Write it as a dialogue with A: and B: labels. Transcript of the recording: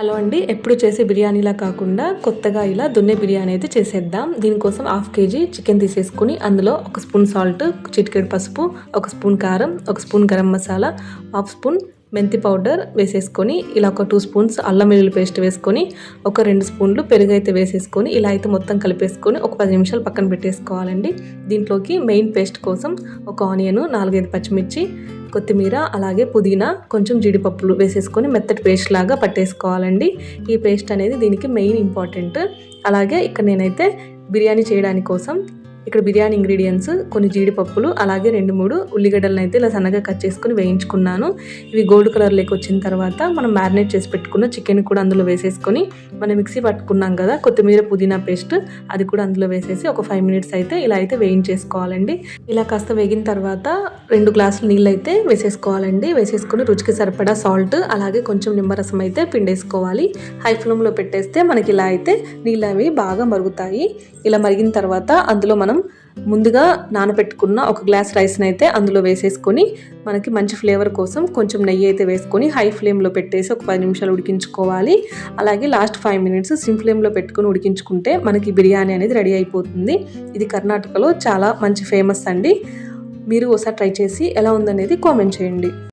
A: Hello అండి ఎప్పుడు చేసే బిర్యానీలా కాకుండా కొత్తగా ఇలా దున్నే బిర్యానీ అయితే చేసేద్దాం. దీనికోసం హాఫ్ కేజీ చికెన్ తీసేసుకుని అందులో ఒక స్పూన్ సాల్ట్ చిటికెడు పసుపు ఒక స్పూన్ కారం ఒక spoon garam masala half spoon మెంతి పౌడర్ వేసేసుకొని ఇలా ఒక టూ స్పూన్స్ అల్లం వెల్లుల్లి పేస్ట్ వేసుకొని ఒక రెండు స్పూన్లు పెరుగు అయితే వేసేసుకొని ఇలా అయితే మొత్తం కలిపేసుకొని ఒక పది నిమిషాలు పక్కన పెట్టేసుకోవాలండి. దీంట్లోకి మెయిన్ పేస్ట్ కోసం ఒక ఆనియన్ నాలుగైదు పచ్చిమిర్చి కొత్తిమీర అలాగే పుదీనా కొంచెం జీడిపప్పులు వేసేసుకొని మెత్తటి పేస్ట్ లాగా పట్టేసుకోవాలండి. ఈ పేస్ట్ అనేది దీనికి మెయిన్ ఇంపార్టెంట్. అలాగే ఇక్కడ నేనైతే బిర్యానీ చేయడానికి కోసం ఇక్కడ బిర్యానీ ఇంగ్రీడియంట్స్ కొన్ని జీడిపప్పులు అలాగే రెండు మూడు ఉల్లిగడ్డలను అయితే ఇలా సన్నగా కట్ చేసుకుని వేయించుకున్నాను. ఇవి గోల్డ్ కలర్లోకి వచ్చిన తర్వాత మనం మ్యారినేట్ చేసి పెట్టుకున్న చికెన్ కూడా అందులో వేసేసుకొని మనం మిక్సీ పట్టుకున్నాం కదా కొత్తిమీర పుదీనా పేస్ట్ అది కూడా అందులో వేసేసి ఒక ఫైవ్ మినిట్స్ అయితే ఇలా అయితే వేయించేసుకోవాలండి. ఇలా కాస్త వేగిన తర్వాత రెండు గ్లాసులు నీళ్ళు అయితే వేసేసుకోవాలండి. వేసేసుకొని రుచికి సరిపడా సాల్ట్ అలాగే కొంచెం నిమ్మరసం అయితే పిండేసుకోవాలి. హై ఫ్లేమ్లో పెట్టేస్తే మనకి ఇలా అయితే నీళ్ళు అవి బాగా మరుగుతాయి. ఇలా మరిగిన తర్వాత అందులో మనం ముందుగా నానబెట్టుకున్న ఒక గ్లాస్ రైస్ని అయితే అందులో వేసేసుకొని మనకి మంచి ఫ్లేవర్ కోసం కొంచెం నెయ్యి అయితే వేసుకొని హై ఫ్లేమ్లో పెట్టేసి ఒక పది నిమిషాలు ఉడికించుకోవాలి. అలాగే లాస్ట్ ఫైవ్ మినిట్స్ సిమ్ ఫ్లేమ్లో పెట్టుకొని ఉడికించుకుంటే మనకి బిర్యానీ అనేది రెడీ అయిపోతుంది. ఇది కర్ణాటకలో చాలా మంచి ఫేమస్ అండి. మీరు ఒకసారి ట్రై చేసి ఎలా ఉందనేది కామెంట్ చేయండి.